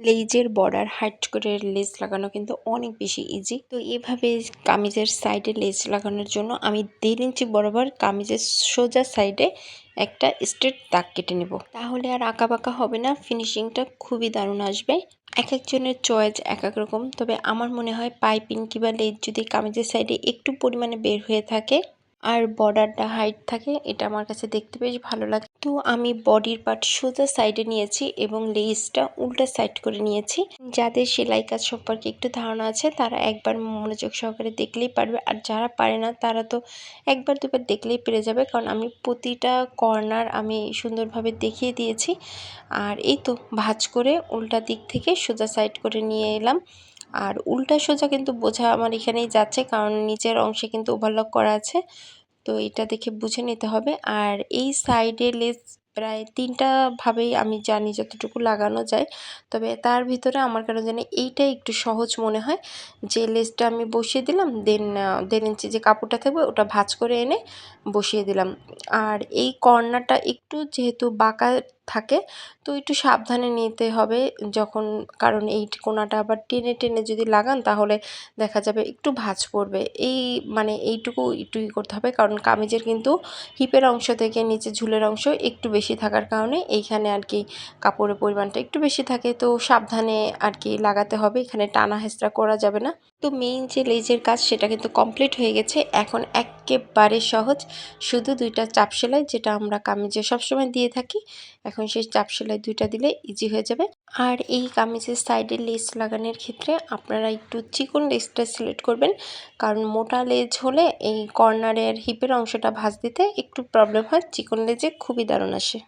লেজের border height করে লেজ লাগানো কিন্তু অনেক বেশি ইজি তো এভাবে কামিজের সাইডে লেজ লাগানোর জন্য আমি দেড় ইঞ্চি বরাবর কামিজের সোজা সাইডে একটা স্ট্রেট দাগ কেটে নেব। তাহলে আর আঁকা বাঁকা হবে না ফিনিশিংটা খুবই দারুণ আসবে। এক একজনের চয়েস এক এক রকম। তবে আমার মনে হয় পাইপিং কিংবা লেজ যদি কামিজের সাইডে একটু পরিমাণে বের হয়ে থাকে আর বর্ডারটা হাইট থাকে, এটা আমার কাছে দেখতে বেশ ভালো লাগে। তো আমি বডির পার্ট সোজা সাইডে নিয়েছি এবং লেসটা উল্টা সাইড করে নিয়েছি। যাদের সেলাই কাজ সম্পর্কে একটু ধারণা আছে, তারা একবার মনোযোগ সহকারে দেখলেই পারবে। আর যারা পারে না, তারা তো একবার দুবার দেখলেই পেরে যাবে। কারণ আমি প্রতিটা কর্নার আমি সুন্দরভাবে দেখিয়ে দিয়েছি। আর এই তো ভাজ করে উল্টা দিক থেকে সোজা সাইড করে নিয়ে এলাম। আর উল্টা সোজা কিন্তু বোঝা আমার এখানেই যাচ্ছে, কারণ নিচের অংশে কিন্তু ওভারলক করা আছে। তো এটা দেখে বুঝে নিতে হবে। আর এই সাইডে লেস প্রায় তিনটা ভাবেই আমি জানি যতটুকু লাগানো যায়। তবে তার ভিতরে আমার কেন জানি এইটাই একটু সহজ মনে হয় যে লেসটা আমি বসিয়ে দিলাম দেন দেড় ইঞ্চি যে কাপড়টা থাকবে ওটা ভাঁজ করে এনে বসিয়ে দিলাম। আর এই কর্নারটা একটু যেহেতু বাঁকা থাকে। তো একটু সাবধানে নিতে হবে যখন, কারণ এই কোনাটা আবার টেনে টেনে যদি লাগান তাহলে দেখা যাবে একটু ভাঁজ পড়বে। এই মানে এইটুকু একটু করতে হবে, কারণ কামিজের কিন্তু হিপের অংশ থেকে নিচে ঝুলের অংশ একটু বেশি থাকার কারণে এইখানে আর কি কাপড়ের পরিমাণটা একটু বেশি থাকে। তো সাবধানে আর কি লাগাতে হবে, এখানে টানা হেঁচড়া করা যাবে না। তো মেইন যে লেজের কাজ সেটা কিন্তু কমপ্লিট হয়ে গেছে। এখন একেবারে সহজ। শুধু দুইটা চাপ সেলাই যেটা আমরা কামিজে সবসময় দিয়ে থাকি, এখন সেই চাপ সেলাই দুইটা দিলে ইজি হয়ে যাবে। আর এই কামিজের সাইডে লেস লাগানোর ক্ষেত্রে আপনারা একটু চিকন লেসটা সিলেক্ট করবেন। কারণ মোটা লেজ হলে এই কর্নারের হিপের অংশটা ভাঁজ দিতে একটু প্রবলেম হয়, চিকন লেজে খুবই দারুণ আসে।